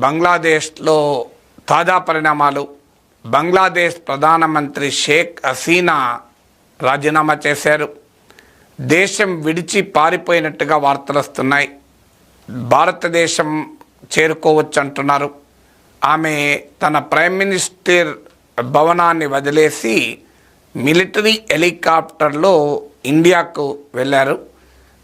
బంగ్లాదేశ్లో తాజా పరిణామాలు. బంగ్లాదేశ్ ప్రధానమంత్రి షేక్ హసీనా రాజీనామా చేశారు. దేశం విడిచి పారిపోయినట్టుగా వార్తలు వస్తున్నాయి. భారతదేశం చేరుకోవచ్చు అంటున్నారు. ఆమె తన ప్రైమ్ మినిస్టర్ భవనాన్ని వదిలేసి మిలిటరీ హెలికాప్టర్లో ఇండియాకు వెళ్ళారు.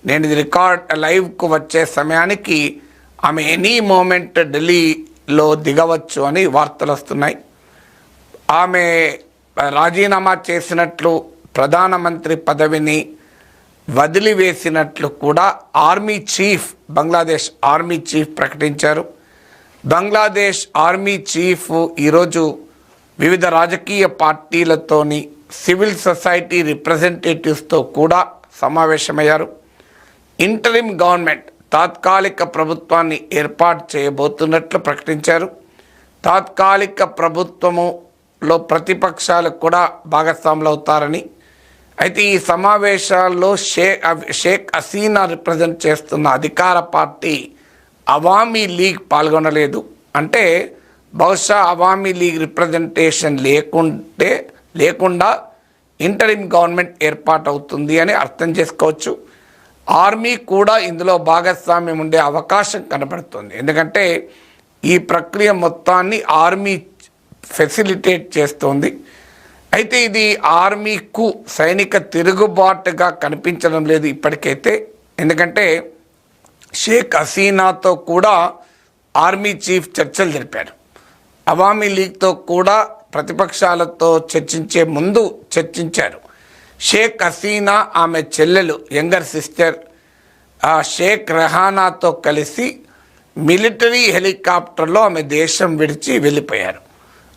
నేను ఇది రికార్డ్ లైవ్కు వచ్చే సమయానికి ఆమె ఎనీ మూమెంట్ ఢిల్లీలో దిగవచ్చు అని వార్తలు వస్తున్నాయి. ఆమె రాజీనామా చేసినట్లు ప్రధానమంత్రి పదవిని వదిలివేసినట్లు కూడా army chief Bangladesh army chief ప్రకటించారు. బంగ్లాదేశ్ ఆర్మీ చీఫ్ ఈరోజు వివిధ రాజకీయ పార్టీలతోని సివిల్ సొసైటీ రిప్రజెంటేటివ్స్తో కూడా సమావేశమయ్యారు. ఇంటరిమ్ గవర్నమెంట్ తాత్కాలిక ప్రభుత్వాన్ని ఏర్పాటు చేయబోతున్నట్లు ప్రకటించారు. తాత్కాలిక ప్రభుత్వములో ప్రతిపక్షాలు కూడా భాగస్వాములు అవుతారని అయితే ఈ సమావేశాల్లో షేక్ షేక్ హసీనా రిప్రజెంట్ చేస్తున్న అధికార పార్టీ అవామీ లీగ్ పాల్గొనలేదు. అంటే బహుశా అవామీ లీగ్ రిప్రజెంటేషన్ లేకుంటే లేకుండా ఇంటరిమ్ గవర్నమెంట్ ఏర్పాటు అవుతుంది అని అర్థం చేసుకోవచ్చు. ఆర్మీ కూడా ఇందులో భాగస్వామ్యం ఉండే అవకాశం కనబడుతుంది ఎందుకంటే ఈ ప్రక్రియ మొత్తాన్ని ఆర్మీ ఫెసిలిటేట్ చేస్తోంది. అయితే ఇది ఆర్మీకు సైనిక తిరుగుబాటుగా కనిపించడం లేదు ఇప్పటికైతే. ఎందుకంటే షేక్ హసీనాతో కూడా ఆర్మీ చీఫ్ చర్చలు జరిపారు. అవామీ లీగ్తో కూడా ప్రతిపక్షాలతో చర్చించే ముందు చర్చించారు. షేక్ హసీనా ఆమె చెల్లెలు యంగర్ సిస్టర్ ఆ షేక్ రెహానాతో కలిసి మిలిటరీ హెలికాప్టర్లో ఆమె దేశం విడిచి వెళ్ళిపోయారు.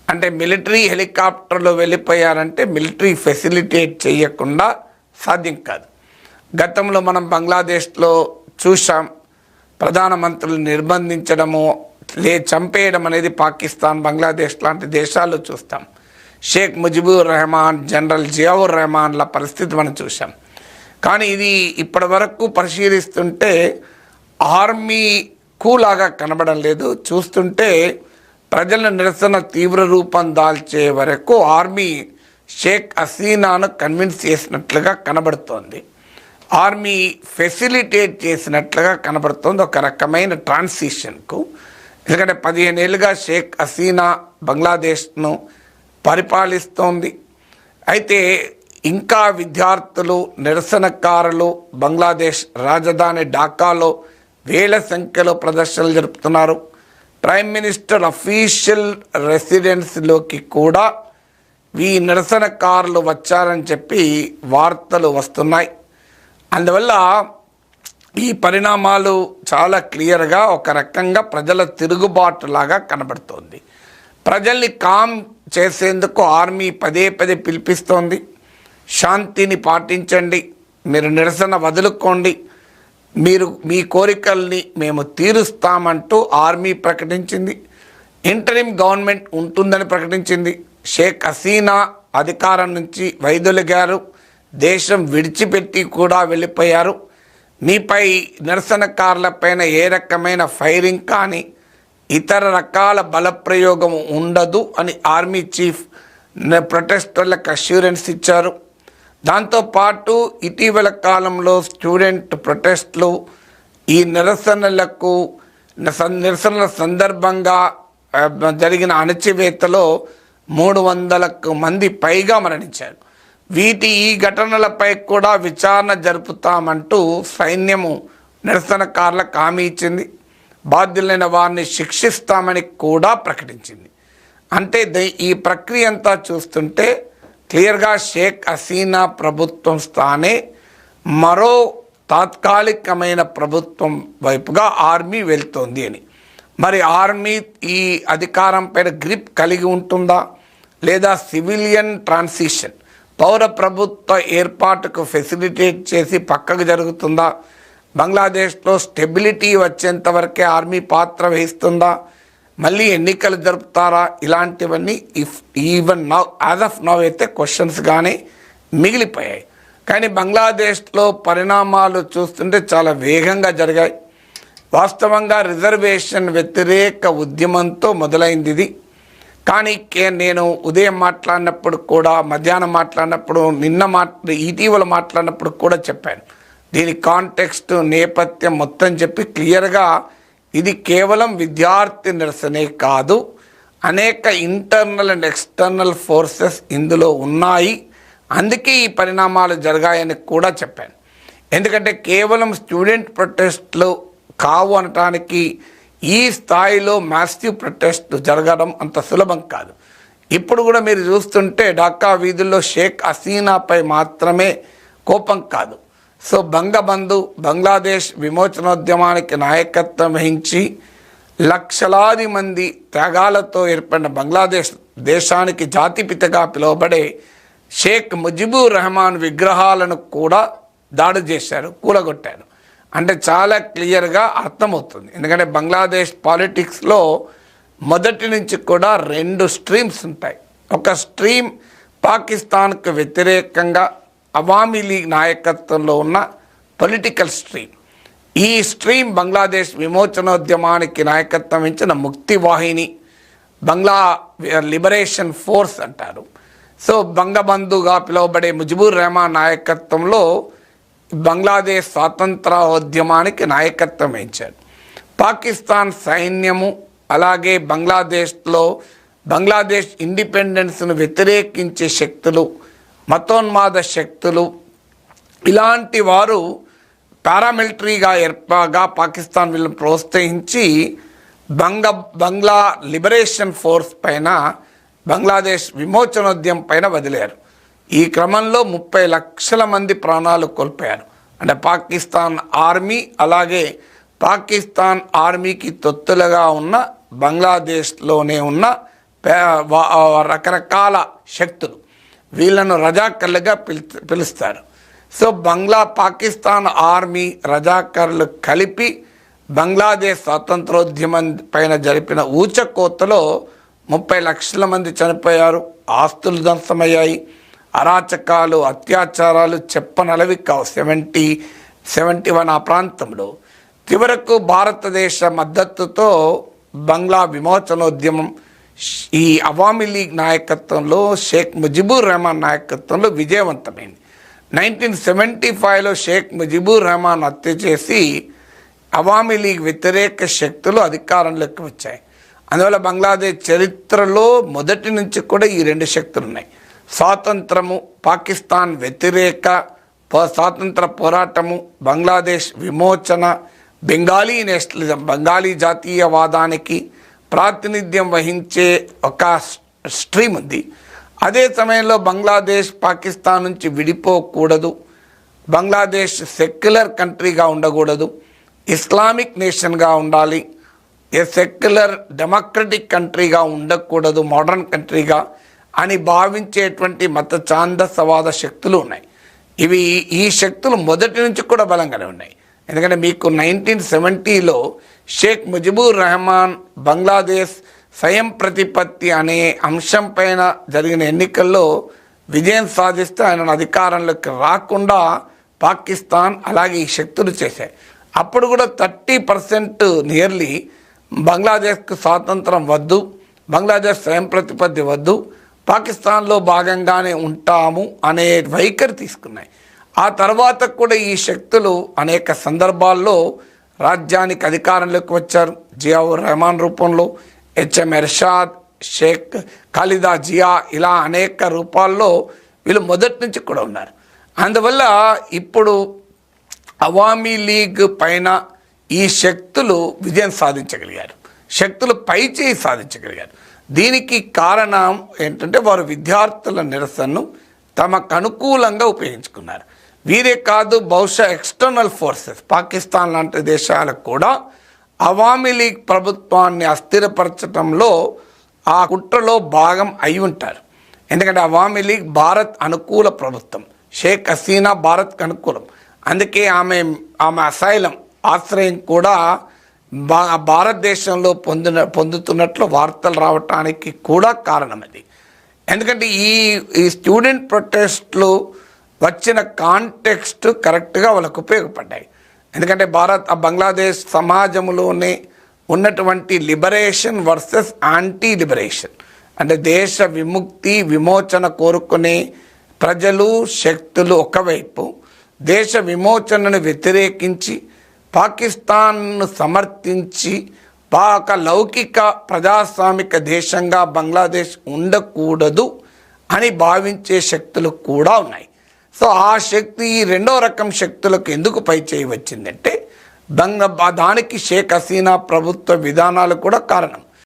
అంటే మిలిటరీ హెలికాప్టర్లో వెళ్ళిపోయారంటే మిలిటరీ ఫెసిలిటేట్ చేయకుండా సాధ్యం కాదు. గతంలో మనం బంగ్లాదేశ్లో చూసాం ప్రధానమంత్రులు నిర్బంధించడము లే చంపేయడం అనేది పాకిస్తాన్ బంగ్లాదేశ్ లాంటి దేశాల్లో చూస్తాం. షేక్ ముజిబుర్ రెహమాన్ జనరల్ జియావుర్ రెహమాన్ల పరిస్థితి మనం చూసాం కానీ ఇది ఇప్పటి వరకు పరిశీలిస్తుంటే ఆర్మీ కూలాగా కనబడం లేదు. చూస్తుంటే ప్రజల నిరసన తీవ్ర రూపం దాల్చే వరకు ఆర్మీ షేక్ హసీనాను కన్విన్స్ చేసినట్లుగా కనబడుతోంది. ఆర్మీ ఫెసిలిటేట్ చేసినట్లుగా కనబడుతోంది ఒక రకమైన ట్రాన్సిషన్కు. ఎందుకంటే పదిహేను ఏళ్ళుగా షేక్ హసీనా బంగ్లాదేశ్ను పరిపాలిస్తోంది. అయితే ఇంకా విద్యార్థులు నిరసనకారులు బంగ్లాదేశ్ రాజధాని ఢాకాలో వేల సంఖ్యలో ప్రదర్శనలు జరుపుతున్నారు. ప్రైమ్ మినిస్టర్ అఫీషియల్ రెసిడెన్స్లోకి కూడా ఈ నిరసనకారులు వచ్చారని చెప్పి వార్తలు వస్తున్నాయి. అందువల్ల ఈ పరిణామాలు చాలా క్లియర్గా ఒక రకంగా ప్రజల తిరుగుబాటులాగా కనబడుతోంది. ప్రజల్ని కామ్ చేసేందుకు ఆర్మీ పదే పదే పిలిపిస్తోంది. శాంతిని పాటించండి. మీరు నిరసన వదులుకోండి. మీరు మీ కోరికల్ని మేము తీరుస్తామంటూ ఆర్మీ ప్రకటించింది. ఇంటరిమ్ గవర్నమెంట్ ఉంటుందని ప్రకటించింది. షేక్ హసీనా అధికారం నుంచి వైదొలిగారు. దేశం విడిచిపెట్టి కూడా వెళ్ళిపోయారు. మీపై నిరసనకారులపైన ఏ రకమైన ఫైరింగ్ కానీ ఇతర రకాల బలప్రయోగం ఉండదు అని ఆర్మీ చీఫ్ ప్రొటెస్టర్లకు అష్యూరెన్స్ ఇచ్చారు. దాంతోపాటు ఇటీవల కాలంలో స్టూడెంట్ ప్రొటెస్ట్లు ఈ నిరసనలకు నిరసనల సందర్భంగా జరిగిన అణచివేతలో మూడు వందలకు మంది పైగా మరణించారు. వీటి ఈ ఘటనలపై కూడా విచారణ జరుపుతామంటూ సైన్యము నిరసనకారులకు హామీ ఇచ్చింది. బాధ్యులైన వారిని శిక్షిస్తామని కూడా ప్రకటించింది. అంటే ఈ ప్రక్రియ అంతా చూస్తుంటే క్లియర్గా షేక్ హసీనా ప్రభుత్వం స్థానే మరో తాత్కాలికమైన ప్రభుత్వం వైపుగా ఆర్మీ వెళ్తోంది అని. మరి ఆర్మీ ఈ అధికారం పైన గ్రిప్ కలిగి ఉంటుందా? లేదా సివిలియన్ ట్రాన్సిషన్ పౌర ప్రభుత్వ ఏర్పాటుకు ఫెసిలిటేట్ చేసి పక్కకు జరుగుతుందా? బంగ్లాదేశ్లో స్టెబిలిటీ వచ్చేంత వరకే ఆర్మీ పాత్ర వహిస్తుందా? మళ్ళీ ఎన్నికలు జరుపుతారా? ఇలాంటివన్నీ if even now as of now అయితే క్వశ్చన్స్ కానీ మిగిలిపోయాయి. కానీ బంగ్లాదేశ్లో పరిణామాలు చూస్తుంటే చాలా వేగంగా జరిగాయి. వాస్తవంగా రిజర్వేషన్ వ్యతిరేక ఉద్యమంతో మొదలైంది ఇది. కానీ నేను ఉదయం మాట్లాడినప్పుడు కూడా మధ్యాహ్నం మాట్లాడినప్పుడు నిన్న మాట్లా ఇటీవల మాట్లాడినప్పుడు కూడా చెప్పాను. దీని కాంటెక్స్ట్ నేపథ్యం మొత్తం చెప్పి క్లియర్గా ఇది కేవలం విద్యార్థి నిరసనే కాదు. అనేక ఇంటర్నల్ అండ్ ఎక్స్టర్నల్ ఫోర్సెస్ ఇందులో ఉన్నాయి. అందుకే ఈ పరిణామాలు జరిగాయని కూడా చెప్పాను. ఎందుకంటే కేవలం స్టూడెంట్ ప్రొటెస్ట్లు కావు అనటానికి ఈ స్థాయిలో మ్యాసివ్ ప్రొటెస్ట్ జరగడం అంత సులభం కాదు. ఇప్పుడు కూడా మీరు చూస్తుంటే ఢాకా వీధుల్లో షేక్ హసీనాపై మాత్రమే కోపం కాదు. సో బంగబంధు బంగ్లాదేశ్ విమోచనోద్యమానికి నాయకత్వం వహించి లక్షలాది మంది త్యాగాలతో ఏర్పడిన బంగ్లాదేశ్ దేశానికి జాతిపితగా పిలువబడే షేక్ ముజిబుర్ రెహమాన్ విగ్రహాలను కూడా దాడి చేశారు కూలగొట్టారు. అంటే చాలా క్లియర్గా అర్థమవుతుంది. ఎందుకంటే బంగ్లాదేశ్ పాలిటిక్స్లో మొదటి నుంచి కూడా రెండు స్ట్రీమ్స్ ఉంటాయి. ఒక స్ట్రీమ్ పాకిస్తాన్కు వ్యతిరేకంగా అవామీ లీగ్ నాయకత్వంలో ఉన్న పొలిటికల్ స్ట్రీమ్. ఈ స్ట్రీమ్ బంగ్లాదేశ్ విమోచనోద్యమానికి నాయకత్వం ఇచ్చిన ముక్తి వాహిని బంగ్లా లిబరేషన్ ఫోర్స్ అంటారు. సో బంగబంధుగా పిలువబడే ముజిబుర్ రెహమాన్ నాయకత్వంలో బంగ్లాదేశ్ స్వాతంత్రోద్యమానికి నాయకత్వం వహించాడు పాకిస్తాన్ సైన్యము అలాగే బంగ్లాదేశ్లో బంగ్లాదేశ్ ఇండిపెండెన్స్ను వ్యతిరేకించే శక్తులు మతోన్మాద శక్తులు. ఇలాంటి వారు పారామిలిటరీగా ఏర్పాగా పాకిస్తాన్ వీళ్ళని ప్రోత్సహించి బంగ బంగ్లా లిబరేషన్ ఫోర్స్ పైన బంగ్లాదేశ్ విమోచనోద్యమం పైన వదిలారు. ఈ క్రమంలో ముప్పై లక్షల మంది ప్రాణాలు కోల్పోయారు. అంటే పాకిస్తాన్ ఆర్మీ అలాగే పాకిస్తాన్ ఆర్మీకి తొత్తులుగా ఉన్న బంగ్లాదేశ్లోనే ఉన్న పే- వా- రకరకాల శక్తులు. వీళ్ళను రజాకర్లుగా పిలు పిలుస్తారు. సో బంగ్లా పాకిస్తాన్ ఆర్మీ రజాకర్లు కలిపి బంగ్లాదేశ్ స్వాతంత్రోద్యమం పైన జరిపిన ఊచకోతలో ముప్పై లక్షల మంది చనిపోయారు. ఆస్తులు ధ్వంసమయ్యాయి. అరాచకాలు అత్యాచారాలు చెప్పనలవి కావు సెవెంటీ సెవెంటీ వన్ ఆ ప్రాంతంలో. చివరకు భారతదేశ మద్దతుతో బంగ్లా విమోచనోద్యమం ఈ అవామీ లీగ్ నాయకత్వంలో షేక్ ముజిబుర్ రెహమాన్ నాయకత్వంలో విజయవంతమైంది. నైన్టీన్ సెవెంటీ ఫైవ్లో షేక్ ముజిబుర్ రెహమాన్ హత్య చేసి అవామీ లీగ్ వ్యతిరేక శక్తులు అధికారంలోకి వచ్చాయి. అందువల్ల బంగ్లాదేశ్ చరిత్రలో మొదటి నుంచి కూడా ఈ రెండు శక్తులు ఉన్నాయి. స్వాతంత్రము పాకిస్తాన్ వ్యతిరేక స్వాతంత్ర పోరాటము బంగ్లాదేశ్ విమోచన బెంగాలీ నేషనలిజం బెంగాలీ జాతీయవాదానికి ప్రాతినిధ్యం వహించే ఒక స్ట్రీమ్ ఉంది. అదే సమయంలో బంగ్లాదేశ్ పాకిస్తాన్ నుంచి విడిపోకూడదు. బంగ్లాదేశ్ సెక్యులర్ కంట్రీగా ఉండకూడదు. ఇస్లామిక్ నేషన్గా ఉండాలి. ఏ సెక్యులర్ డెమోక్రటిక్ కంట్రీగా ఉండకూడదు మోడర్న్ కంట్రీగా అని భావించేటువంటి మత చాందసవాద శక్తులు ఉన్నాయి. ఇవి ఈ శక్తులు మొదటి నుంచి కూడా బలంగానే ఉన్నాయి. ఎందుకంటే మీకు నైన్టీన్ సెవెంటీలో షేక్ ముజిబుర్ రెహమాన్ బంగ్లాదేశ్ స్వయం ప్రతిపత్తి అనే అంశం పైన జరిగిన ఎన్నికల్లో విజయం సాధిస్తే ఆయన అధికారంలోకి రాకుండా పాకిస్తాన్ అలాగే ఈ శక్తులు చేశాయి. అప్పుడు కూడా థర్టీ పర్సెంట్ నియర్లీ బంగ్లాదేశ్కు స్వాతంత్రం వద్దు బంగ్లాదేశ్ స్వయం ప్రతిపత్తి వద్దు పాకిస్తాన్లో భాగంగానే ఉంటాము అనే వైఖరి తీసుకున్నాయి. ఆ తర్వాత కూడా ఈ శక్తులు అనేక సందర్భాల్లో రాజ్యానికి అధికారంలోకి వచ్చారు. జియావుర్ రెహమాన్ రూపంలో హెచ్ఎం ఎర్షాద్ షేక్ ఖాలిదా జియా ఇలా అనేక రూపాల్లో వీళ్ళు మొదటి నుంచి కూడా ఉన్నారు. అందువల్ల ఇప్పుడు అవామీ లీగ్ పైన ఈ శక్తులు విజయం సాధించగలిగారు. శక్తులు పైచేయి సాధించగలిగారు. దీనికి కారణం ఏంటంటే వారు విద్యార్థుల నిరసనను తమకు అనుకూలంగా ఉపయోగించుకున్నారు. వీరే కాదు బహుశా ఎక్స్టర్నల్ ఫోర్సెస్ పాకిస్తాన్ లాంటి దేశాలకు కూడా అవామీ లీగ్ ప్రభుత్వాన్ని అస్థిరపరచడంలో ఆ కుట్రలో భాగం అయి ఉంటారు. ఎందుకంటే అవామీ లీగ్ భారత్ అనుకూల ప్రభుత్వం. షేక్ హసీనా భారత్కి అనుకూలం. అందుకే ఆమె ఆమె అసైలం ఆశ్రయం కూడా భా భారతదేశంలో పొందిన పొందుతున్నట్లు వార్తలు రావటానికి కూడా కారణం అది. ఎందుకంటే ఈ ఈ స్టూడెంట్ ప్రొటెస్ట్లు వచ్చిన కాంటెక్స్ట్ కరెక్ట్గా వాళ్ళకు ఉపయోగపడ్డాయి. ఎందుకంటే భారత్ ఆ బంగ్లాదేశ్ సమాజంలోనే ఉన్నటువంటి లిబరేషన్ వర్సెస్ యాంటీ లిబరేషన్ అంటే దేశ విముక్తి విమోచన కోరుకునే ప్రజలు శక్తులు ఒకవైపు దేశ విమోచనను వ్యతిరేకించి పాకిస్తాన్ను సమర్థించి పాక లౌకిక ప్రజాస్వామిక దేశంగా బంగ్లాదేశ్ ఉండకూడదు అని భావించే శక్తులు కూడా ఉన్నాయి. సో ఆ శక్తి ఈ రెండో రకం శక్తులకు ఎందుకు పై చేయి వచ్చిందంటే బంగ దానికి షేక్ హసీనా ప్రభుత్వ విధానాలు కూడా కారణం.